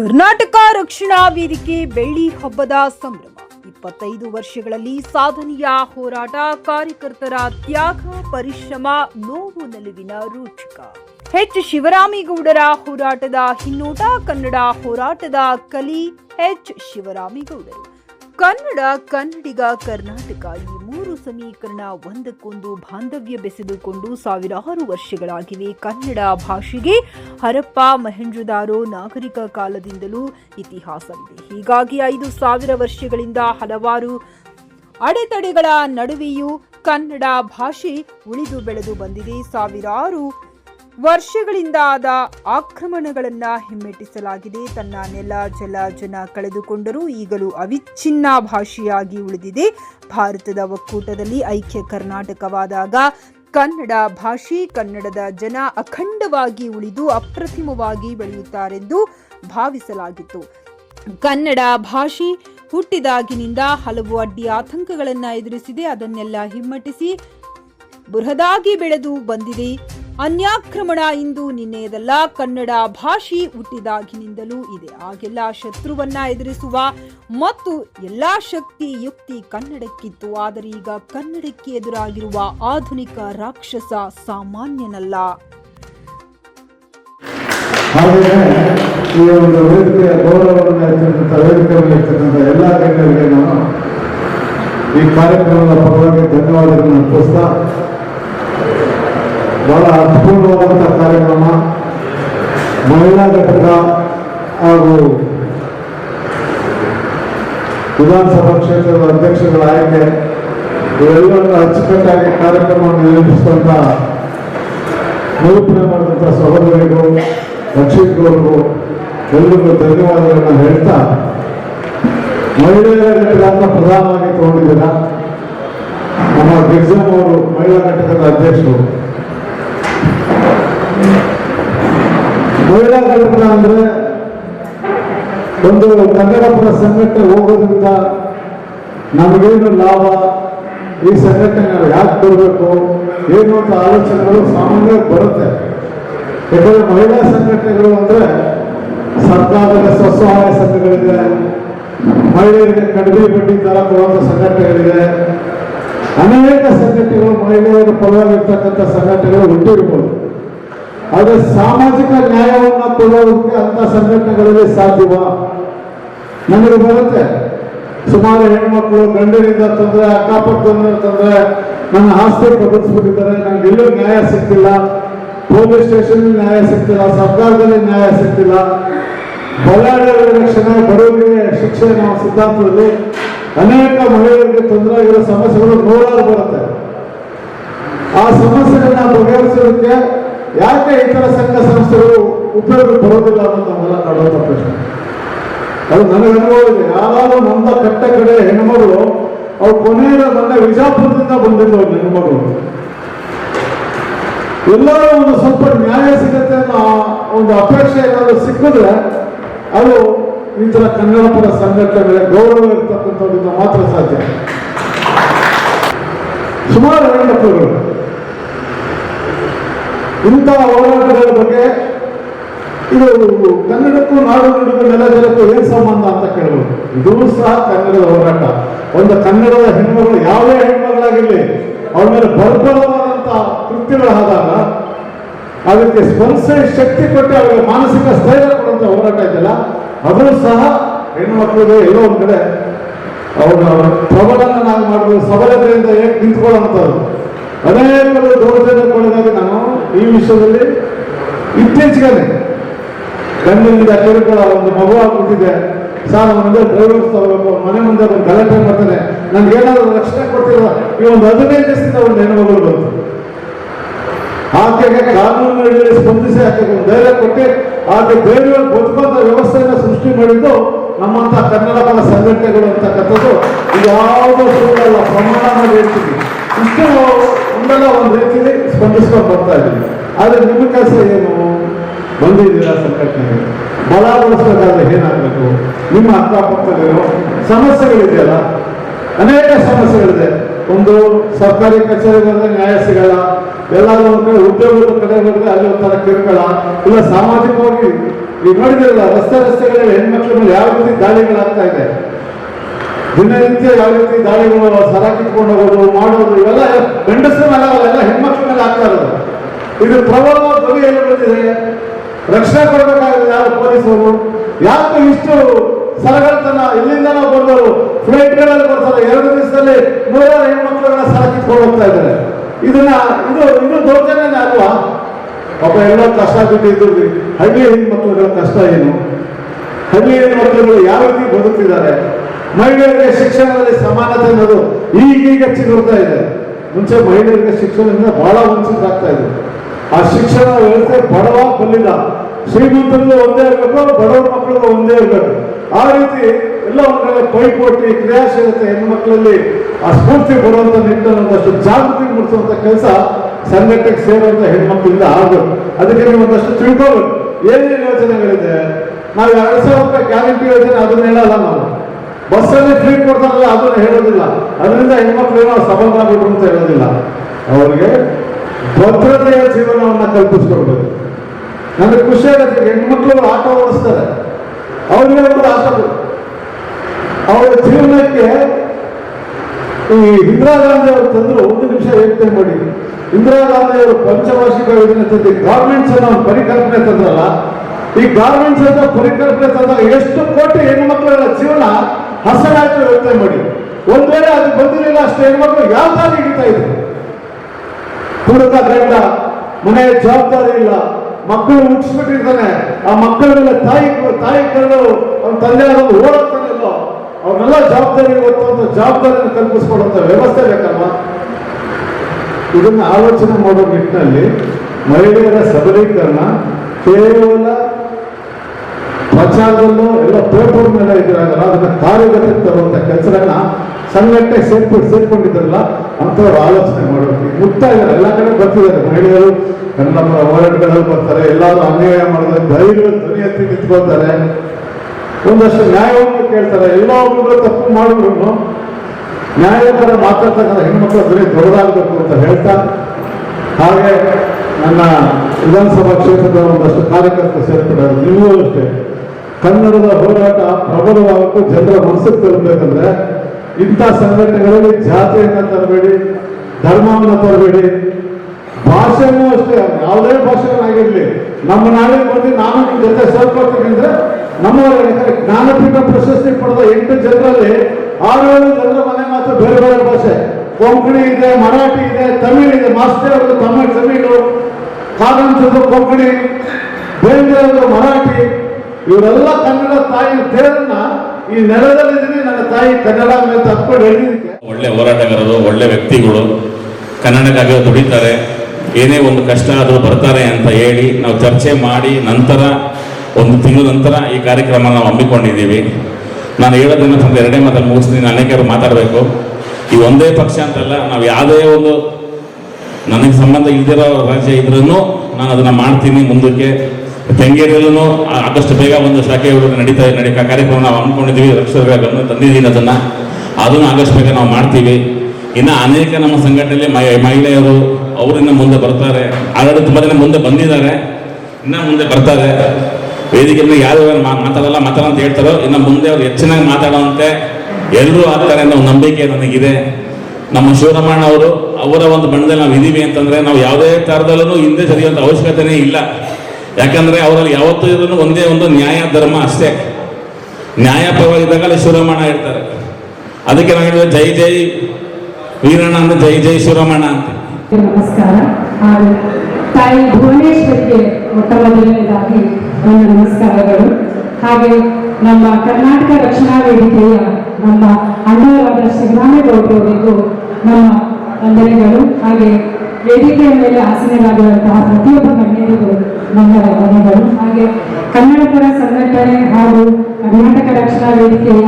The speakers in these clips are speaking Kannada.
ಕರ್ನಾಟಕ ರಕ್ಷಣಾ ವೇದಿಕೆ ಬೆಳ್ಳಿ ಹಬ್ಬದ ಸಂಭ್ರಮ. ಇಪ್ಪತ್ತೈದು ವರ್ಷಗಳಲ್ಲಿ ಸಾಧನೆಯ ಹೋರಾಟ, ಕಾರ್ಯಕರ್ತರ ತ್ಯಾಗ, ಪರಿಶ್ರಮ, ನೋವು ನಲುವಿನ ರೂಚಕ. ಎಚ್. ಶಿವರಾಮೇಗೌಡರ ಹೋರಾಟದ ಹಿನ್ನೋಟ, ಕನ್ನಡ ಹೋರಾಟದ ಕಲಿ ಎಚ್. ಶಿವರಾಮೇಗೌಡರು. ಕನ್ನಡ ಕನ್ನಡಿಗ ಕರ್ನಾಟಕ ಈ ಮೂರು ಸಮೀಕರಣ ಒಂದಕ್ಕೊಂದು ಬಾಂಧವ್ಯ ಬೆಸೆದುಕೊಂಡು ಸಾವಿರಾರು ವರ್ಷಗಳಾಗಿವೆ ಕನ್ನಡ ಭಾಷೆಗೆ. ಹರಪ್ಪ ಮಹೆಂಜುದಾರೋ ನಾಗರಿಕ ಕಾಲದಿಂದಲೂ ಇತಿಹಾಸವಿದೆ. ಹೀಗಾಗಿ ಐದು ಸಾವಿರ ವರ್ಷಗಳಿಂದ ಹಲವಾರು ಅಡೆತಡೆಗಳ ನಡುವೆಯೂ ಕನ್ನಡ ಭಾಷೆ ಉಳಿದು ಬೆಳೆದು ಬಂದಿದೆ. ಸಾವಿರಾರು ವರ್ಷಗಳಿಂದಾದ ಆಕ್ರಮಣಗಳನ್ನ ಹಿಮ್ಮೆಟ್ಟಿಸಲಾಗಿದೆ. ತನ್ನ ನೆಲ, ಜಲ, ಜನ ಕಳೆದುಕೊಂಡರೂ ಈಗಲೂ ಅವಿಚ್ಛಿನ್ನ ಭಾಷೆಯಾಗಿ ಉಳಿದಿದೆ. ಭಾರತದ ಒಕ್ಕೂಟದಲ್ಲಿ ಐಕ್ಯ ಕರ್ನಾಟಕವಾದಾಗ ಕನ್ನಡ ಭಾಷೆ ಕನ್ನಡದ ಜನ ಅಖಂಡವಾಗಿ ಉಳಿದು ಅಪ್ರತಿಮವಾಗಿ ಬೆಳೆಯುತ್ತಾರೆಂದು ಭಾವಿಸಲಾಗಿತ್ತು. ಕನ್ನಡ ಭಾಷೆ ಹುಟ್ಟಿದಾಗಿನಿಂದ ಹಲವು ಅಡ್ಡಿ ಆತಂಕಗಳನ್ನು ಎದುರಿಸಿದೆ. ಅದನ್ನೆಲ್ಲ ಹಿಮ್ಮೆಟ್ಟಿಸಿ ಬೃಹದಾಗಿ ಬೆಳೆದು ಬಂದಿದೆ. ಅನ್ಯಾಕ್ರಮಣ ಇಂದು ನಿನ್ನೆಯದಲ್ಲ. ಕನ್ನಡ ಭಾಷೆ ಹುಟ್ಟಿದಾಗಿನಿಂದಲೂ ಇದೆ. ಆಗೆಲ್ಲ ಶತ್ರುವನ್ನ ಎದುರಿಸುವ ಮತ್ತು ಎಲ್ಲಾ ಶಕ್ತಿ ಯುಕ್ತಿ ಕನ್ನಡಕ್ಕಿತ್ತು. ಆದರೆ ಈಗ ಕನ್ನಡಕ್ಕೆ ಎದುರಾಗಿರುವ ಆಧುನಿಕ ರಾಕ್ಷಸ ಸಾಮಾನ್ಯನಲ್ಲ. ಈ ಒಂದು ಗೌರವವನ್ನು ವೇದಿಕೆಯಲ್ಲಿ ಇರ್ತಕ್ಕಂಥ ಎಲ್ಲ ನಾನು ಈ ಕಾರ್ಯಕ್ರಮದ ಪರವಾಗಿ ಧನ್ಯವಾದಗಳನ್ನು ಅರ್ಪಿಸ್ತಾ ಬಹಳ ಅರ್ಥಪೂರ್ಣವಾದಂಥ ಕಾರ್ಯಕ್ರಮ. ಮಹಿಳಾ ಘಟಕ ಹಾಗೂ ವಿಧಾನಸಭಾ ಕ್ಷೇತ್ರದ ಅಧ್ಯಕ್ಷಗಳ ಆಯ್ಕೆ. ಇವೆಲ್ಲವನ್ನು ಅಚ್ಚುಕಟ್ಟಾಗಿ ಕಾರ್ಯಕ್ರಮವನ್ನು ನಿರ್ವಹಿಸಿದಂಥ ನಿರೂಪಣೆ ಮಾಡಿದಂಥ ಸಹೋದರಿಗೂ ರಕ್ಷಿತರಿಗೂ ಎಲ್ಲರಿಗೂ ಧನ್ಯವಾದಗಳನ್ನು ಹೇಳ್ತಾ, ಮಹಿಳೆಯರ ಘಟಕ ಪ್ರಧಾನವಾಗಿ ತಗೊಂಡಿದ್ದೀರಾ? ನಮ್ಮ ಗಿರ್ಜಮ್ ಅವರು ಮಹಿಳಾ ಘಟಕದ ಅಧ್ಯಕ್ಷರು. ಮಹಿಳಾ ಘಟಕ ಅಂದ್ರೆ ಒಂದು ಕನ್ನಡ ಪರ ಸಂಘಟನೆ ಹೋಗೋದ್ರಿಂದ ನಮಗೇನು ಲಾಭ? ಈ ಸಂಘಟನೆ ಯಾಕೆ ಬರಬೇಕು? ಏನು ಅಂತ ಆಲೋಚನೆಗಳು ಸಾಮಾನ್ಯವಾಗಿ ಬರುತ್ತೆ. ಯಾಕಂದ್ರೆ ಮಹಿಳಾ ಸಂಘಟನೆಗಳು ಅಂದ್ರೆ ಸರ್ಕಾರದ ಸ್ವಸಹಾಯ ಸಂಘಗಳಿದೆ, ಮಹಿಳೆಯರಿಗೆ ಕಡಿಮೆ ಬಡ್ಡಿ ದರ ಕೊಡುವಂಥ ಸಂಘಟನೆಗಳಿದೆ. ಅನೇಕ ಸಂಘಟನೆಗಳು ಮಹಿಳೆಯರ ಪರವಾಗಿರ್ತಕ್ಕಂಥ ಸಂಘಟನೆಗಳು ಹುಟ್ಟಿರ್ಬೋದು. ಆದರೆ ಸಾಮಾಜಿಕ ನ್ಯಾಯವನ್ನು ಕೊಡೋದಕ್ಕೆ ಅಂತ ಸಂಘಟನೆಗಳಲ್ಲಿ ಸಾಧ್ಯವ? ನಮಗೆ ಬರುತ್ತೆ. ಸುಮಾರು ಹೆಣ್ಮಕ್ಳು ಗಂಡನಿಂದ ತೊಂದರೆ ಅಕ್ಕಪಕ್ಕ ತೊಂದರೆ ನನ್ನ ಆಸ್ತಿ ಪ್ರಕಟಿಸ್ಬಿಟ್ಟಿದ್ದಾರೆ. ನನಗೆ ಎಲ್ಲೂ ನ್ಯಾಯ ಸಿಗ್ತಿಲ್ಲ. ಪೊಲೀಸ್ ಸ್ಟೇಷನ್ ನ್ಯಾಯ ಸಿಗ್ತಿಲ್ಲ. ಸರ್ಕಾರದಲ್ಲಿ ನ್ಯಾಯ ಸಿಗ್ತಿಲ್ಲ. ಬಲಾಢ್ಯರ ರಕ್ಷಣೆ ಬಡವರಿಗೆ ಶಿಕ್ಷೆ ನಮ್ಮ ಸಿದ್ಧಾಂತದಲ್ಲಿ ಅನೇಕ ಮಹಿಳೆಯರಿಗೆ ತೊಂದರೆ ಆಗಿರೋ ಸಮಸ್ಯೆಗಳು ನೂರಾರು ಬರುತ್ತೆ. ಆ ಸಮಸ್ಯೆಗಳನ್ನ ಬಗೆಹರಿಸೋದಕ್ಕೆ ಯಾಕೆ ಇತರ ಸಂಘ ಸಂಸ್ಥೆಗಳು ಉಪಯೋಗ ಬರೋದಿಲ್ಲ ಅನ್ನೋದು ನಾವೆಲ್ಲ ಕಾಡುವಂಥ ಪ್ರಶ್ನೆ. ಅದು ನನಗೆ ಅನುಭವ ಇದೆ. ಯಾರಾದ್ರೂ ನಮ್ಮ ಕಟ್ಟ ಕಡೆ ಹೆಣ್ಮಗಳು, ಅವ್ರು ಕೊನೆಯ ನನ್ನ ವಿಜಾಪುರದಿಂದ ಬಂದಿದ್ದವು ಹೆಣ್ಮಗಳು. ಎಲ್ಲರೂ ಒಂದು ಸ್ವಲ್ಪ ನ್ಯಾಯ ಸಿಗತ್ತೆ ಅನ್ನೋ ಒಂದು ಅಪೇಕ್ಷೆ ಏನಾದರೂ ಸಿಕ್ಕಿದ್ರೆ ಅದು ಈ ಥರ ಕನ್ನಡ ಪರ ಸಂಘಟನೆಗಳ ಗೌರವ ಇರ್ತಕ್ಕಂಥವ್ರಿಂದ ಮಾತ್ರ ಸಾಧ್ಯ. ಸುಮಾರು ಹೆಣ್ಮಕ್ಳುಗಳು ಇಂಥ ಹೋರಾಟಗಳ ಬಗ್ಗೆ ಇದು ಕನ್ನಡಕ್ಕೂ ನಾಡು ನುಡಿಗೂ ನೆಲ ಜಲಕ್ಕೂ ಏನ್ ಸಂಬಂಧ ಅಂತ ಕೇಳಬಹುದು ಇದು ಸಹ ಕನ್ನಡದ ಹೋರಾಟ. ಒಂದು ಕನ್ನಡದ ಹೆಣ್ಮಗಳು ಯಾವುದೇ ಹೆಣ್ಮಗಳಾಗಿರ್ಲಿ, ಅವ್ರ ಮೇಲೆ ಬರ್ಬರವಾದಂತ ಕೃತ್ಯಗಳಾದಾಗ ಅದಕ್ಕೆ ಸ್ಪಂದಿಸಿ ಶಕ್ತಿ ಕೊಟ್ಟು ಅವರಿಗೆ ಮಾನಸಿಕ ಸ್ಥೈರ್ಯ ಕೊಡುವಂತ ಹೋರಾಟ ಇದೆಯಲ್ಲ, ಅದು ಸಹ ಹೆಣ್ಮಕ್ಳಿಗೆ ಎಲ್ಲೋ ಒಂದು ಕಡೆ ಅವ್ರನ್ನ ಪ್ರಬಲನಾಗಿ ಮಾಡಬಹುದು ಸಬಲತೆಯಿಂದ ಹೇಗೆ ನಿಂತ್ಕೊಳ್ಳುವಂಥದ್ದು. ಅನೇಕರು ದೌರ್ಜನ್ಯಕ್ಕೊಳಗಾಗಿ ನಾನು ಈ ವಿಷಯದಲ್ಲಿ ಇತ್ತೀಚೆಗೆ ಗಂಡನಿಂದ ಕಿರುಕುಳ ಒಂದು ಮಗು ಆಗ್ಬಿಟ್ಟಿದೆ ಸರ್ ಮುಂದೆ ಡ್ರೈವರ್ಸ್ ತಗೋಬೇಕು ಮನೆ ಮುಂದೆ ಒಂದು ಗಲಾಟೆ ಮಾಡ್ತಾನೆ ನನ್ಗೆ ಏನಾದ್ರು ರಕ್ಷಣೆ ಕೊಡ್ತಿಲ್ಲ ಈ ಒಂದು ಹದಿನೈದು ದಿವಸದಿಂದ ಒಂದು ಹೆಣ್ಮಗಳು ಬಂತು. ಆಕೆಗೆ ಕಾನೂನು ಅಡಿಯಲ್ಲಿ ಸ್ಪಂದಿಸಿ ಆಕೆಗೆ ಒಂದು ಧೈರ್ಯ ಕೊಟ್ಟು ಆಕೆ ಧೈರ್ಯ ಬದುಕುವಂತ ವ್ಯವಸ್ಥೆಯನ್ನು ಸೃಷ್ಟಿ ಮಾಡಿದ್ದು ನಮ್ಮಂತ ಕನ್ನಡ ಪರ ಸಂಘಟನೆಗಳು ಅಂತಕ್ಕಂಥದ್ದು. ಇದು ಯಾವುದೋ ಸುಳ್ಳಲ್ಲ ಪ್ರಮಾಣ ಹೇಳ್ತೀವಿ ಇಷ್ಟು ಒಂದಲ್ಲ ಒಂದು ರೀತಿಯಲ್ಲಿ ಸ್ಪಂದಿಸ್ಕೊಂಡು ಬರ್ತಾ ಇದ್ದೀವಿ. ಆದರೆ ನಿಮ್ಮ ಕೆಲಸ ಏನು? ಬಂದಿದ್ದೀರಾ ಸಂಘಟನೆಗೆ? ಬಲಗೊಳಿಸಬೇಕಾದ್ರೆ ಏನಾಗಬೇಕು? ನಿಮ್ಮ ಅಕ್ಕಪಕ್ಕದಲ್ಲಿರೋ ಸಮಸ್ಯೆಗಳಿದೆಯಲ್ಲ? ಅನೇಕ ಸಮಸ್ಯೆಗಳಿದೆ. ಒಂದು ಸರ್ಕಾರಿ ಕಚೇರಿಗಳಲ್ಲಿ ನ್ಯಾಯ ಸಿಗಲ್ಲ ಎಲ್ಲಾದ್ರೂ ಒಂದು ಕಡೆ ಉದ್ಯೋಗದ ಕಡೆ ಹೋದ್ರೆ ಅಲ್ಲಿ ಒಂಥರ ಕಿರುಕಳ. ಇಲ್ಲ, ಸಾಮಾಜಿಕವಾಗಿ ಈಗ ನೋಡಿದಿರಲ್ಲ, ರಸ್ತೆ ರಸ್ತೆಗಳಲ್ಲಿ ಹೆಣ್ಮಕ್ಳ ಮೇಲೆ ಯಾವ ರೀತಿ ದಾಳಿಗಳಾಗ್ತಾ ಇದೆ? ದಿನನಿತ್ಯ ಯಾವ ರೀತಿ ದಾಳಿಗಳು ಸರ ಕಿತ್ಕೊಂಡು ಹೋಗೋದು, ಮಾಡೋದು, ಇವೆಲ್ಲ ಗಂಡಸರ ಮೇಲೆ ಅವೆಲ್ಲ ಹೆಣ್ಮಕ್ಳ ಮೇಲೆ ಆಗ್ತಾ ಇರೋದು. ಇದು ಪ್ರಬಲ ಧ್ವನಿ ಎಲ್ಲಿ ಬಂದಿದೆ? ರಕ್ಷಣೆ ಕೊಡಬೇಕಾಗಿದೆ ಯಾರು ಪೊಲೀಸರು? ಯಾಕೆ ಇಷ್ಟು ಸರಗಳತನ ಇಲ್ಲಿಂದ ಬಂದವರು, ಫ್ಲೈಟ್ಗಳಲ್ಲಿ ಬರ್ತಾರೆ. ಎರಡು ದಿವಸದಲ್ಲಿ ನೂರಾರು ಹೆಣ್ಮಕ್ಳನ್ನ ಸರ ಕಿತ್ಕೊಂಡು ಹೋಗ್ತಾ ಇದ್ದಾರೆ. ಇದನ್ನ, ಇದು ಇದು ದೌರ್ಜನ್ಯನೇ ಅಲ್ವಾ? ಪಾಪ ಎಲ್ಲ ಕಷ್ಟ ಬಿಟ್ಟಿದ್ದು ಹಳ್ಳಿ ಹೆಣ್ಮಕ್ಳುಗಳ ಕಷ್ಟ ಏನು? ಹಳ್ಳಿ ಹೆಣ್ಮಕ್ಳುಗಳು ಯಾವ ರೀತಿ ಬದುಕ್ತಿದ್ದಾರೆ? ಮಹಿಳೆಯರಿಗೆ ಶಿಕ್ಷಣದಲ್ಲಿ ಸಮಾನತೆ ಅನ್ನೋದು ಈಗೀಗ ಚಿಗುರ್ತಾ ಇದೆ. ಮುಂಚೆ ಮಹಿಳೆಯರಿಗೆ ಶಿಕ್ಷಣದಿಂದ ಬಹಳ ವಂಚಿತರಾಗ್ತಾ ಇದೆ ಆ ಶಿಕ್ಷಣ ವ್ಯವಸ್ಥೆ ಬಡವ ಬಲ್ಲಿಲ್ಲ ಶ್ರೀಮಂತರಿಗೂ ಒಂದೇ ಇರಬೇಕು, ಬಡವರ ಮಕ್ಕಳು ಒಂದೇ ಇರಬೇಕು. ಆ ರೀತಿ ಎಲ್ಲ ಒಂದ್ ಕಡೆ ಪೈಪೋಟಿ, ಕ್ರಿಯಾಶೀಲತೆ ಹೆಣ್ಮಕ್ಳಲ್ಲಿ ಆ ಸ್ಫೂರ್ತಿ ಬರುವಂತ ನಿಟ್ಟಿನಲ್ಲಿ ಒಂದಷ್ಟು ಜಾಗೃತಿ ಮೂಡಿಸುವಂತ ಕೆಲಸ ಸಂಘಟನೆಗೆ ಸೇರುವಂತ ಹೆಣ್ಮಕ್ಳಿಂದ ಆಗಬೇಕು ಅದಕ್ಕೆ ನೀವು ಒಂದಷ್ಟು ತಿಳ್ಕೋಬೇಕು. ಏನೇನು ಯೋಜನೆಗಳಿದೆ? ನಾವು ಎರಡ್ ಸಾವಿರ ರೂಪಾಯಿ ಗ್ಯಾರಂಟಿ ಯೋಜನೆ ಅದನ್ನ ಹೇಳಲ್ಲ ನಾವು. ಬಸ್ಸಲ್ಲಿ ಫ್ರೀ ಕೊಡ್ತಾರಲ್ಲ, ಅದನ್ನ ಹೇಳೋದಿಲ್ಲ. ಅದರಿಂದ ಹೆಣ್ಮಕ್ಳು ಏನೋ ಸಬಲರಾಗ್ಬಿಟ್ರು ಅಂತ ಹೇಳೋದಿಲ್ಲ. ಅವರಿಗೆ ಭದ್ರತೆಯ ಜೀವನವನ್ನು ಕಲ್ಪಿಸ್ಕೊಡ್ಬೇಕು. ನನಗೆ ಖುಷಿ ಆಗುತ್ತೆ, ಹೆಣ್ಮಕ್ಳು ಆಟೋ ಓಡಿಸ್ತಾರೆ ಅವ್ರಿಗೆ ಒಂದು ಆಸೆ ಅವರ ಜೀವನಕ್ಕೆ ಈ ಇಂದಿರಾ ಗಾಂಧಿ ಅವರು ತಂದ್ರು ಒಂದು ನಿಮಿಷ ಯೋಚನೆ ಮಾಡಿ. ಇಂದಿರಾ ಗಾಂಧಿ ಅವರು ಪಂಚವಾರ್ಷಿಕ ಯೋಜನೆ ತಂದು ಗಾರ್ಮೆಂಟ್ಸ್ ಅನ್ನೋ ಪರಿಕಲ್ಪನೆ ತಂದ್ರಲ್ಲ, ಈ ಗಾರ್ಮೆಂಟ್ಸ್ ಅಂತ ಪರಿಕಲ್ಪನೆ ತಂದಾಗ ಎಷ್ಟು ಕೋಟಿ ಹೆಣ್ಮಕ್ಳ ಜೀವನ ಹಸನಾಯ್ತು ಯೋಚನೆ ಮಾಡಿ. ಒಂದ್ ವೇಳೆ ಅದು ಬಂದಿರಲಿಲ್ಲ ಅಷ್ಟೇ ಹೆಣ್ಮಕ್ಳು ಯಾವ ದಾರಿ ಹಿಡಿತಾ ಇದ್ರು? ಹುಡುಗ ಗಂಡ ಮನೆಯ ಜವಾಬ್ದಾರಿ ಇಲ್ಲ. ಮಕ್ಕಳು ಹುಟ್ಟಿಸ್ಬಿಟ್ಟಿರ್ತಾನೆ ಆ ಮಕ್ಕಳ ತಾಯಿ ತಾಯಿ ಕರೆದು ಅವ್ನ ತಂದೆ ಆದವ್ನು ಓಡಾಡ್ತಾನೆಲ್ಲ ಅವನ್ನೆಲ್ಲ ಜವಾಬ್ದಾರಿ ಹೊತ್ತಂತ ಜವಾಬ್ದಾರಿಯನ್ನು ಕಲ್ಪಿಸ್ಕೊಡುವಂತ ವ್ಯವಸ್ಥೆ ಬೇಕಲ್ವಾ? ಇದನ್ನ ಆಲೋಚನೆ ಮಾಡೋ ನಿಟ್ಟಿನಲ್ಲಿ ಮಹಿಳೆಯರ ಸಬಲೀಕರಣ ಕೇವಲ ಪ್ರಚಾರದಲ್ಲೂ ಎಲ್ಲ ಪೇಪರ್ ಮೇಲೆ ಇದ್ರಾಗಲ್ಲ ಅದನ್ನ ಕಾರ್ಯಗತಕ್ಕೆ ತರುವಂತ ಕೆಲಸಗಳನ್ನ ಸಂಘಟನೆ ಸೇರ್ಪ ಸೇರ್ಕೊಂಡಿದ್ರಲ್ಲ ಅಂತವ್ರು ಆಲೋಚನೆ ಮಾಡಬೇಕು ಇದ್ದಾರೆ, ಎಲ್ಲ ಕಡೆ ಬರ್ತಿದ್ದಾರೆ. ಮಹಿಳೆಯರು ನಮ್ಮ ಹೋರಾಟಗಳಲ್ಲಿ ಬರ್ತಾರೆ ಎಲ್ಲಾದ್ರೂ ಅನ್ಯಾಯ ಮಾಡಿದ್ರೆ ಧೈರ್ಯಗಳು ಧ್ವನಿ ಎತ್ತಿ ನಿಂತ್ಕೊಳ್ತಾರೆ ಒಂದಷ್ಟು ನ್ಯಾಯವನ್ನು ಕೇಳ್ತಾರೆ. ಎಲ್ಲ ಒಬ್ಬರು ತಪ್ಪು ಮಾಡಿದ್ರು ನ್ಯಾಯಪರ ಮಾತಾಡ್ತಕ್ಕಂಥ ಹೆಣ್ಮಕ್ಳ ಧ್ವನಿ ದೊಡ್ಡದಾಗಬೇಕು ಅಂತ ಹೇಳ್ತಾ, ಹಾಗೆ ನನ್ನ ವಿಧಾನಸಭಾ ಕ್ಷೇತ್ರದ ಒಂದಷ್ಟು ಕಾರ್ಯಕರ್ತರು ಸೇರ್ತಾರೆ ನೀವು ಅಷ್ಟೇ. ಕನ್ನಡದ ಹೋರಾಟ ಪ್ರಬಲವಾಗಬೇಕು ಜನರ ಮನಸ್ಸಿಗೆ ತರಬೇಕಂದ್ರೆ ಇಂಥ ಸಂಘಟನೆಗಳಲ್ಲಿ ಜಾತಿಯನ್ನ ತರಬೇಡಿ, ಧರ್ಮವನ್ನು ತರಬೇಡಿ. ಭಾಷೆನೂ ಅಷ್ಟೇ, ಯಾವುದೇ ಭಾಷೆಗಳಾಗಿರ್ಲಿ, ನಮ್ಮ ನಾಡಿಗೆ ಬಂದು ನಾನು ನಿಮ್ಮ ಜೊತೆ ಸೇರ್ಕೊಳ್ತೀನಿ ಅಂದ್ರೆ ನಮ್ಮ ಜ್ಞಾನಪೀಠ ಪ್ರಶಸ್ತಿ ಪಡೆದ ಎಂಟು ಜನರಲ್ಲಿ ಆರೇಳು ಜನರ ಮನೆ ಮಾತ್ರ ಬೇರೆ ಬೇರೆ ಭಾಷೆ. ಕೊಂಕಣಿ ಇದೆ, ಮರಾಠಿ ಇದೆ, ತಮಿಳು ಇದೆ, ಮಾಸ್ಟರ್ ಅವರು ತಮಿಳು ತಮಿಳು ಕಾರಂತದ್ದು ಕೊಂಕಣಿ ಅವರು ಮರಾಠಿ ಇವರೆಲ್ಲ ಕನ್ನಡ ತಾಯಿ ತೇರನ್ನ ಈ ನೆಲದಲ್ಲಿದ್ದೀನಿ, ನನ್ನ ತಾಯಿ ಕನ್ನಡ ಅಂತ ಹೇಳಿದಕ್ಕೆ ಒಳ್ಳೆ ಹೋರಾಟಗಾರರು, ಒಳ್ಳೆ ವ್ಯಕ್ತಿಗಳು ಕನ್ನಡಕ್ಕಾಗಿ ದುಡಿತಾರೆ ಏನೇ ಒಂದು ಕಷ್ಟ ಆದರೂ ಬರ್ತಾರೆ ಅಂತ ಹೇಳಿ ನಾವು ಚರ್ಚೆ ಮಾಡಿ ನಂತರ, ಒಂದು ತಿಂಗಳ ನಂತರ ಈ ಕಾರ್ಯಕ್ರಮ ನಾವು ಹಮ್ಮಿಕೊಂಡಿದ್ದೀವಿ. ನಾನು ಹೇಳೋದನ್ನ ಸ್ವಲ್ಪ ಎರಡೇ ಮಾತಲ್ಲಿ ಮುಗಿಸ್ತೀನಿ. ಅನೇಕರು ಮಾತಾಡಬೇಕು. ಈ ಒಂದೇ ಪಕ್ಷ ಅಂತಲ್ಲ, ನಾವು ಯಾವುದೇ ಒಂದು ನನಗೆ ಸಂಬಂಧ ಇಲ್ದಿರೋ ರಾಜ್ಯ ಇದ್ರೂ ನಾನು ಅದನ್ನು ಮಾಡ್ತೀನಿ ಮುಂದಕ್ಕೆ. ತೆಂಗೇರಿಯಲ್ಲೂ ಆದಷ್ಟು ಬೇಗ ಒಂದು ಶಾಖೆ ನಡೀತಾ ನಡೀ ಕಾರ್ಯಕ್ರಮ ನಾವು ಅಂದ್ಕೊಂಡಿದ್ದೀವಿ. ರಕ್ಷಿಸಬೇಕು ಗಮನ ತಂದಿದ್ದೀನಿ ಅದನ್ನು ಅದನ್ನು ಆದಷ್ಟು ಬೇಗ ನಾವು ಮಾಡ್ತೀವಿ. ಇನ್ನು ಅನೇಕ ನಮ್ಮ ಸಂಘಟನೆಯಲ್ಲಿ ಮಹಿ- ಮಹಿಳೆಯರು ಅವರಿಂದ ಮುಂದೆ ಬರ್ತಾರೆ. ಆಲ್ರೆಡಿ ತುಂಬ ಜನ ಮುಂದೆ ಬಂದಿದ್ದಾರೆ. ಇನ್ನ ಮುಂದೆ ಬರ್ತಾರೆ. ವೇದಿಕೆಯಲ್ಲಿ ಯಾರು ಮಾತಾಡಲ್ಲ ಮಾತಾಡ ಅಂತ ಹೇಳ್ತಾರೋ, ಇನ್ನು ಮುಂದೆ ಅವ್ರು ಹೆಚ್ಚಿನಾಗಿ ಮಾತಾಡುವಂತೆ ಎಲ್ಲರೂ ಆಗ್ತಾರೆ ಅನ್ನೋ ನಂಬಿಕೆ ನನಗಿದೆ. ನಮ್ಮ ಶಿವರಮಣ್ಣ ಅವರು ಅವರ ಒಂದು ಬಣ್ಣದಲ್ಲಿ ನಾವು ಇದ್ದೀವಿ ಅಂತಂದರೆ ನಾವು ಯಾವುದೇ ಥರದಲ್ಲೂ ಹಿಂದೆ ಸರಿಯುವಂಥ ಅವಶ್ಯಕತೆನೇ ಇಲ್ಲ. ಯಾಕಂದ್ರೆ ಅವರಲ್ಲಿ ಯಾವತ್ತೂ ಇದ್ರೂ ಒಂದೇ ಒಂದು ನ್ಯಾಯ ಧರ್ಮ ಅಷ್ಟೇ. ನ್ಯಾಯ ಪರವಾಗಿದ್ದಾಗ ಅಲ್ಲಿ ಶಿವರಾಮಣ್ಣ ಇರ್ತಾರೆ. ಅದಕ್ಕೆ ನಾನು ಹೇಳಿದ, ಜೈ ಜೈ ವೀರಣ್ಣ ಅಂದ್ರೆ ಜೈ ಜೈ ಶಿವರಾಮಣ್ಣ ಅಂತ. ನಮಸ್ಕಾರ. ಹಾಗೂ ತಾಯಿ ಭುವನೇಶ್ವರಿಗೆ ಮೊಟ್ಟ ಮೊದಲನೇದಾಗಿ ನನ್ನ ನಮಸ್ಕಾರಗಳು. ಹಾಗೆ ನಮ್ಮ ಕರ್ನಾಟಕ ರಕ್ಷಣಾ ವೇದಿಕೆಯ ನಮ್ಮ ಅಣ್ಣವರಾದ ಶಿವರಾಮೇಗೌಡರವರಿಗೂ ನಮ್ಮ ವಂದನೆಗಳು. ಹಾಗೆ ವೇದಿಕೆಯ ಮೇಲೆ ಆಸೀನರಾಗಿರುವಂತಹ ಪ್ರತಿಯೊಬ್ಬ ಗಣ್ಯರಿಗೂ ಧ್ವನಿಗಳು ಹಾಗೆ ಕನ್ನಡ ಪರ ಸಂಘಟನೆ ಹಾಗೂ ಕರ್ನಾಟಕ ರಕ್ಷಣಾ ವೇದಿಕೆಯ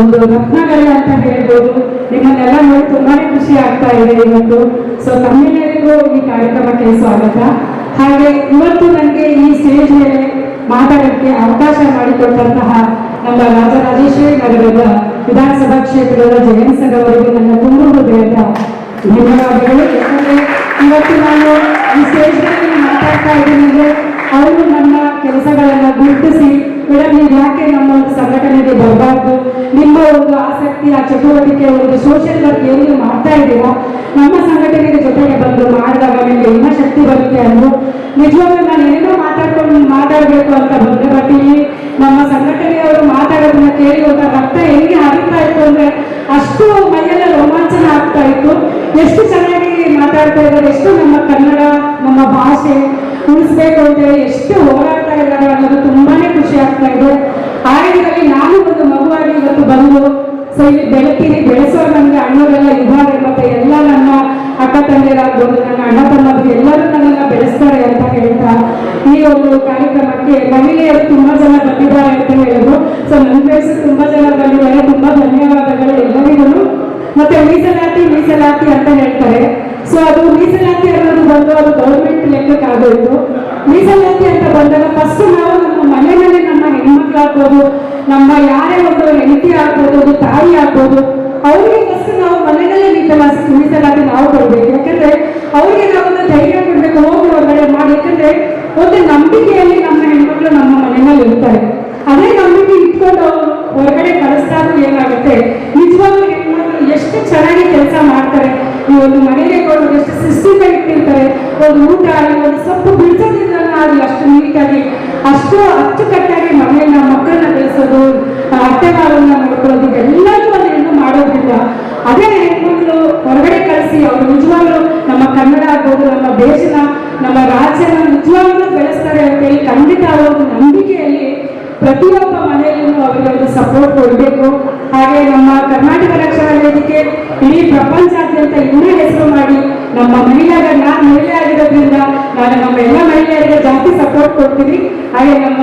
ಒಂದು ರತ್ನಗಳೇ ಅಂತ ಹೇಳ್ಬೋದು. ನಿಮ್ಮನ್ನೆಲ್ಲ ನೋಡಿ ತುಂಬಾನೇ ಖುಷಿ ಆಗ್ತಾ ಇದೆ ಇವತ್ತು. ಸೊ ತಮ್ಮೆಲ್ಲರಿಗೂ ಈ ಕಾರ್ಯಕ್ರಮಕ್ಕೆ ಸ್ವಾಗತ. ಹಾಗೆ ಇವತ್ತು ನನಗೆ ಈ ಸ್ಟೇಜ್ ಮೇಲೆ ಮಾತಾಡೋಕ್ಕೆ ಅವಕಾಶ ಮಾಡಿಕೊಟ್ಟಂತಹ ನಮ್ಮ ರಾಜರಾಜೇಶ್ವರಿ ನಗರದ ವಿಧಾನಸಭಾ ಕ್ಷೇತ್ರದ ಜಯಂತ್ ಸರ್ ಅವರಿಗೆ ನನ್ನ ತುಂಬ ಹೃದಯದ ಧನ್ಯವಾದಗಳು. ಇವತ್ತು ನಾನು ಈ ಸ್ಟೇಜ್ನಲ್ಲಿ ಮಾತಾಡ್ತಾ ಇದ್ದೀನಿ ಅವರು ನಮ್ಮ ಕೆಲಸಗಳನ್ನ ಗುರುತಿಸಿ ಮೇಡಮ್ ನೀವು ಯಾಕೆ ನಮ್ಮ ಒಂದು ಸಂಘಟನೆಗೆ ಬರಬಾರ್ದು? ನಿಮ್ಮ ಒಂದು ಆಸಕ್ತಿ, ಆ ಚಟುವಟಿಕೆ, ಒಂದು ಸೋಷಿಯಲ್ ವರ್ಕ್ ಏನು ಮಾಡ್ತಾ ಇದ್ದೀರಾ? ನಮ್ಮ ಸಂಘಟನೆಗೆ ಜೊತೆಗೆ ಬಂದು ಮಾಡಿದಾಗ ನಿಮಗೆ ಇನ್ನೂ ಶಕ್ತಿ ಬರುತ್ತೆ ಅಂದ್ರು ನಿಜವಾಗ್ಲೂ ನಾನು ಏನೋ ಮಾತಾಡ್ಕೊಂಡು ಮಾತಾಡಬೇಕು ಅಂತ ಅಕ್ಕ ತಂಗಿಯರಾಗ್ಬೋದು ನನ್ನ ಅಣ್ಣ ತಮ್ಮದು ಎಲ್ಲರೂ ನನ್ನನ್ನ ಬೆಳೆಸ್ತಾರೆ ಅಂತ ಹೇಳ್ತಾ ಈ ಒಂದು ಕಾರ್ಯಕ್ರಮಕ್ಕೆ ಮಹಿಳೆಯರು ತುಂಬಾ ಜನ ಬಂದಿದ್ದಾರೆ ಅಂತ ಹೇಳಿದ್ರು ಸೊ ನನ್ನ ಫ್ರೆಂಡ್ಸ್ ತುಂಬಾ ಜನ ಬಂದಿದ್ದಾರೆ, ತುಂಬಾ ಧನ್ಯವಾದಗಳು ಎಲ್ಲರಿಗೂ. ಮತ್ತೆ ಮೀಸಲಾತಿ ಮೀಸಲಾತಿ ಅಂತ ಹೇಳ್ತಾರೆ. ಸೊ ಅದು ಮೀಸಲಾತಿ ಅನ್ನೋದು ಬಂದು ಅದು ಗೌರ್ಮೆಂಟ್ ಲೆಕ್ಕಕ್ಕೆ ಆಗೋಯ್ತು. ಮೀಸಲಾತಿ ಅಂತ ಬಂದಾಗ ಫಸ್ಟ್ ನಾವು ನಮ್ಮ ಮನೆ ಮೇಲೆ ನಮ್ಮ ಹೆಣ್ಮಕ್ಳಾಗ್ಬೋದು, ನಮ್ಮ ಯಾರೇ ಒಂದು ಹೆಂಡತಿ ಆಗ್ಬೋದು ತಾಯಿ ಆಗ್ಬೋದು, ಅವ್ರಿಗೆ ಫಸ್ಟ್ ನಾವು ಮನೆಯಲ್ಲೇ ಮೀಸಲಾತಿ ಮೀಸಲಾತಿ ನಾವು ಕೊಡ್ಬೇಕು ಯಾಕಂದ್ರೆ ಅವ್ರಿಗೆ ನಾವೊಂದು ಧೈರ್ಯ ಕೊಡ್ಬೇಕು ಹೋಗಿ ಹೊರಗಡೆ ಮಾಡಿ ಯಾಕಂದ್ರೆ ಒಂದು ನಂಬಿಕೆಯಲ್ಲಿ ನಮ್ಮ ಹೆಣ್ಮಕ್ಳು ನಮ್ಮ ಮನೆಯಲ್ಲಿ ಇರ್ತಾರೆ ಅದೇ ನಂಬಿಕೆ ಇಟ್ಕೊಂಡು ಅವರು ಹೊರಗಡೆ ಕಳಿಸ್ದಾಗ ಏನಾಗುತ್ತೆ ನಿಜವಾಗ್ಲೂ ಹೆಣ್ಮಕ್ಳು ಎಷ್ಟು ಚೆನ್ನಾಗಿ ಕೆಲಸ ಮಾಡ್ತಾರೆ ಈ ಒಂದು ಮನೆಗೆ ಕೊಡೋದು ಎಷ್ಟು ಶಿಸ್ತಿಂದ ಇಟ್ಟಿರ್ತಾರೆ ಒಂದು ಊಟ ಆಗಲಿ ಒಂದು ಸೊಪ್ಪು ಬಿಡಿಸೋದ್ರಿಂದ ಆಗಲಿ ಅಷ್ಟು ನೀಟಾಗಿ ಅಷ್ಟು ಅಚ್ಚುಕಟ್ಟಾಗಿ ಮನೆಯನ್ನ ಮಕ್ಕಳನ್ನ ಬೆಳೆಸೋದು ಅತ್ತೆಮಾರನ್ನ ನೋಡ್ಕೊಳ್ಳೋದು ಎಲ್ಲರೂ ಒಂದು ಹೆಣ್ಣು ಮಾಡೋದ್ರಿಂದ ಅದೇ ಹೆಣ್ಮಕ್ಳು ಹೊರಗಡೆ ಕಳಿಸಿ ಅವರು ನಿಜವಾಗ್ಲೂ ನಮ್ಮ ಕನ್ನಡ ಆಗ್ಬೋದು ನಮ್ಮ ದೇಶನ ನಮ್ಮ ರಾಜ್ಯನ ನಿಜವಾಗ್ಲೂ ಬೆಳೆಸ್ತಾರೆ ಅಂತೇಳಿ ಖಂಡಿತ ಅವರ ಒಂದು ನಂಬಿಕೆಯಲ್ಲಿ ಪ್ರತಿಯೊಬ್ಬ ಮನೆಯಲ್ಲೂ ಅವರಿಗೆ ಒಂದು ಸಪೋರ್ಟ್ ಕೊಡಬೇಕು ಹಾಗೆ ನಮ್ಮ ಕರ್ನಾಟಕ ರಕ್ಷಣಾ ವೇದಿಕೆ ಇಡೀ ಪ್ರಪಂಚಾದ್ಯಂತ ಇನ್ನೂ ಹೆಸರು ಮಾಡಿ ನಮ್ಮ ಮಹಿಳೆಯರ ನಾನು ಮಹಿಳೆ ಆಗಿರೋದ್ರಿಂದ ನಾನು ನಮ್ಮ ಎಲ್ಲ ಮಹಿಳೆಯರಿಗೆ ಜಾಸ್ತಿ ಸಪೋರ್ಟ್ ಕೊಡ್ತೀನಿ ಹಾಗೆ ನಮ್ಮ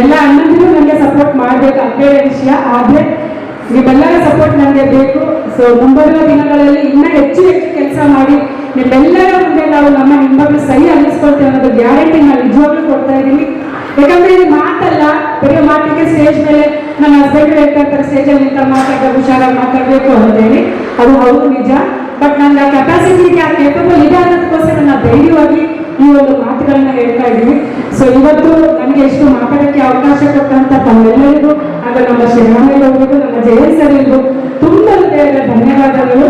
ಎಲ್ಲ ಅಣ್ಣಂದಿರು ನನಗೆ ಸಪೋರ್ಟ್ ಮಾಡಬೇಕು ಅದೇ ವಿಷಯ. ಆದರೆ ನಿಮ್ಮೆಲ್ಲರ ಸಪೋರ್ಟ್ ನನಗೆ ಬೇಕು. ಸೊ ಮುಂಬರುವ ದಿನಗಳಲ್ಲಿ ಇನ್ನೂ ಹೆಚ್ಚು ಹೆಚ್ಚು ಕೆಲಸ ಮಾಡಿ ನಿಮ್ಮೆಲ್ಲರ ಮುಂದೆ ನಾವು ನಮ್ಮ ಹೆಣ್ಮಕ್ಳು ಸಹಿ ಅನ್ನಿಸ್ಕೊಳ್ತೇವೆ ಅನ್ನೋದು ಗ್ಯಾರಂಟಿ ನಾನು ನಿಜವಾಗ್ಲೂ ಕೊಡ್ತಾ ಇದ್ದೀನಿ. ಯಾಕಂದ್ರೆ ಇದು ಮಾತಲ್ಲ, ಬರೀ ಮಾತಿಗೆ ಸ್ಟೇಜ್ ಮೇಲೆ ನನ್ನ ಹಸ್ಬೆಂಡ್ ಹೇಳ್ತಾ ಇರ್ತಾರೆ ಸ್ಟೇಜಲ್ಲಿ ನಿಂತ ಮಾತಾಡಿದ, ಹುಷಾರಾಗಿ ಮಾತಾಡಬೇಕು ಅಂತೇಳಿ ಅದು ಹೌದು, ನಿಜ. ಬಟ್ ನನ್ನ ಕೆಪಾಸಿಟಿಗೆ ಆ ಕೇಪಬಲ್ ಇದೆ ಅನ್ನೋದಕ್ಕೋಸ್ಕರ ನಾನು ಧೈರ್ಯವಾಗಿ ಈ ಒಂದು ಮಾತುಗಳನ್ನ ಹೇಳ್ತಾ ಇದ್ದೀನಿ. ಸೊ ಇವತ್ತು ನನಗೆ ಎಷ್ಟು ಮಾತಾಡೋಕ್ಕೆ ಅವಕಾಶ ಕೊಟ್ಟಂತ ತಮ್ಮೆಲ್ಲರಿಗೂ, ಆಗ ನಮ್ಮ ಶ್ರೀರಾಮಯ್ಯ ಅವರಿಗೂ, ನಮ್ಮ ಜಯಂತ್ ಸರ್ ಇರ್ಬೋದು ತುಂಬ ಧನ್ಯವಾದಗಳು.